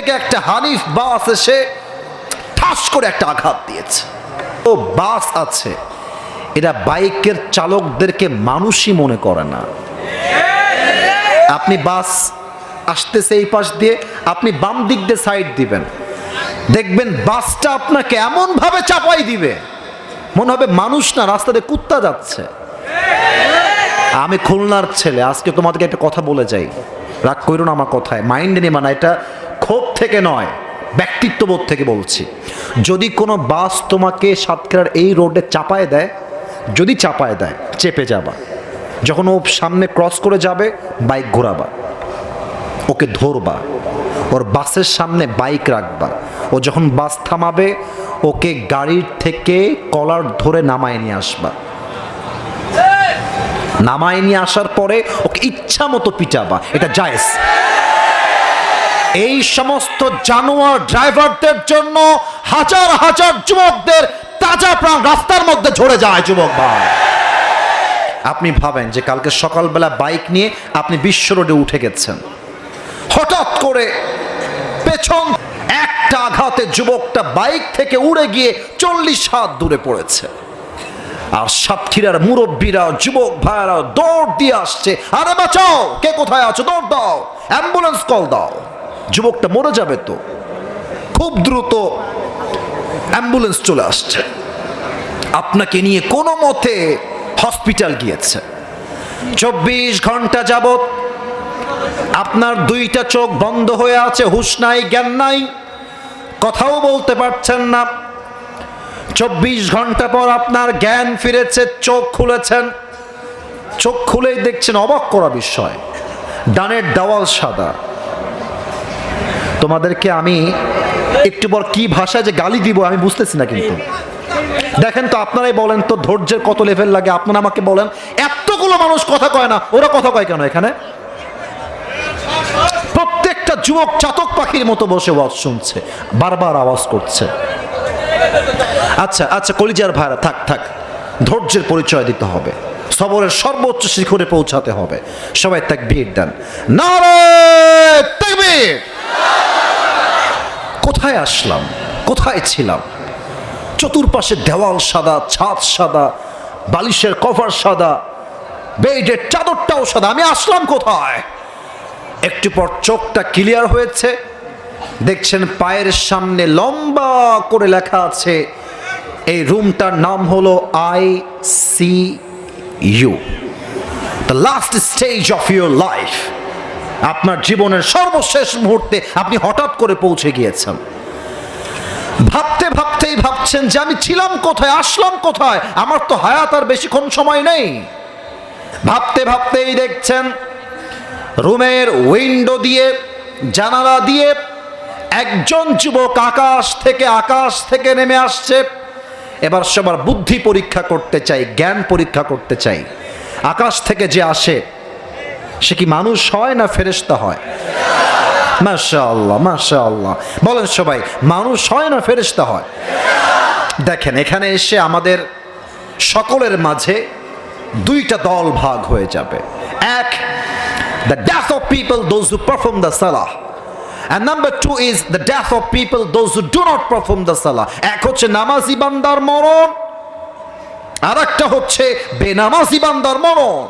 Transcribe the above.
থেকে একটা হানিফ বাস এসে ঠাস করে একটা আঘাত দিয়েছে। ও বাস আছে, এরা বাইকের চালকদেরকে মানুষই মনে করে না। আপনি বাস আসতেছে এই পাশ দিয়ে, আপনি বাম দিক দিয়ে সাইড দিবেন। দেখবেন বাসটা আপনাকে এমন ভাবে চাপাই দিবে। মনে হবে মানুষ না রাস্তাতে কুত্তা যাচ্ছে। আমি খুলনার ছেলে, আজকে তোমাদেরকে একটা কথা বলে যাই। রাগ করো না আমার কথায়। মাইন্ডে নেবা না, এটা ক্ষোভ থেকে নয়, ব্যক্তিত্ববোধ থেকে বলছি। যদি কোনো বাস তোমাকে সাতক্ষীরার এই রোডে চাপায় দেয়, যদি চাপায় দেয়, চেপে যাবা। যখন ও সামনে ক্রস করে যাবে, বাইক ঘোরাবা। ওকে ধরবা। ওর বাসের সামনে বাইক রাখবা। ও যখন বাস থামাবে, ওকে গাড়ির থেকে কলার ধরে নামায় নিয়ে আসবা। নামায় নিয়ে আসার পরে ওকে ইচ্ছা মতো পিটাবা। এটা জায়েজ। এই সমস্ত জানোয়ার ড্রাইভারদের জন্য হাজার হাজার যুবকদের তাজা প্রাণ রাস্তার মধ্যে ঝরে যায়, যুবক ভাই। আপনি ভাবেন যে কালকে সকালবেলা বাইক নিয়ে আপনি বিশ্ব রোডে উঠে গেছেন। হঠাৎ করে পেছন একটা আঘাতে যুবকটা বাইক থেকে উড়ে গিয়ে চল্লিশ হাত দূরে পড়েছে। আর সাতক্ষীরার মুরব্বীরা, যুবক ভাইয়ারা দৌড় দিয়ে আসছে, আরে বাঁচাও! কে কোথায় আছো? দৌড় দাও! অ্যাম্বুলেন্স কল দাও! যুবকটা মরে যাবে তো। খুব দ্রুত অ্যাম্বুলেন্স চলে আসছে। আপনাকে নিয়ে কোনো মতে হসপিটাল গিয়েছে। চব্বিশ ঘণ্টা যাবত আপনার দুইটা চোখ বন্ধ হয়ে আছে, হুশ নাই, জ্ঞান নাই, কথাও বলতে পারছেন না। চব্বিশ ঘণ্টা পর আপনার জ্ঞান ফিরেছে, চোখ খুলেছেন। চোখ খুলেই দেখছেন অবাক করা বিষয়। ডানের দেওয়াল সাদা। তোমাদেরকে আমি একটু পর কি ভাষায় যে গালি দিব আমি বুঝতেছি না কিন্তু। দেখেন তো আপনারাই বলেন তো ধৈর্যের কত লেভেল লাগে, আপনারা আমাকে বলেন, এতগুলো মানুষ কথা কয় না, ওরা কথা কয় কেন এখানে? প্রত্যেকটা যুবক চাতক পাখির মতো বসে ওয়াজ শুনছে, বারবার আওয়াজ করছে। আচ্ছা আচ্ছা কলিজার ভাইরা থাক থাক, ধৈর্যের পরিচয় দিতে হবে। সবরের সর্বোচ্চ শিখরে পৌঁছাতে হবে। সবাই তাক ভিড় দেন। নারে তাকবীর! কোথায় আসলাম? কোথায় ছিলাম? চতুর্পাশে দেওয়াল সাদা, ছাদ সাদা, বালিশের কভার সাদা, বেডের চাদরটাও সাদা। আমি আসলাম কোথায়? একটু পর চোখটা ক্লিয়ার হয়েছে। দেখছেন পায়ের সামনে লম্বা করে লেখা আছে, এই রুমটার নাম হলো I C U. The last stage of your life আপনার জীবনের সর্বশেষ মুহূর্তে আপনি হঠাৎ করে পৌঁছে গিয়েছেন। ভাবতে ভাবতেই ভাবছেন যে আমি ছিলাম কোথায়, আসলাম কোথায়? আমার তো হায়াত আর বেশিক্ষণ সময় নেই। ভাবতে ভাবতেই দেখছেন, রুমের উইন্ডো দিয়ে, জানালা দিয়ে একজন যুবক আকাশ থেকে আকাশ থেকে নেমে আসছে। এবার সবার বুদ্ধি পরীক্ষা করতে চাই, জ্ঞান পরীক্ষা করতে চাই। আকাশ থেকে যে আসে সে কি মানুষ হয় না ফেরেশতা হয়? মাশা আল্লাহ মাশা আল্লাহ বলেন সবাই, মানুষ হয় না ফেরেশতা হয়? দেখেন, এখানে এসে আমাদের সকলের মাঝে দুইটা দল ভাগ হয়ে যাবে। এক the death of people those who perform the সালাহ and number two is the death of people, those who do not perform the salah. এক হচ্ছে নামাজি বান্দার মরণ আর একটা হচ্ছে বেনামাজি বান্দার মরণ।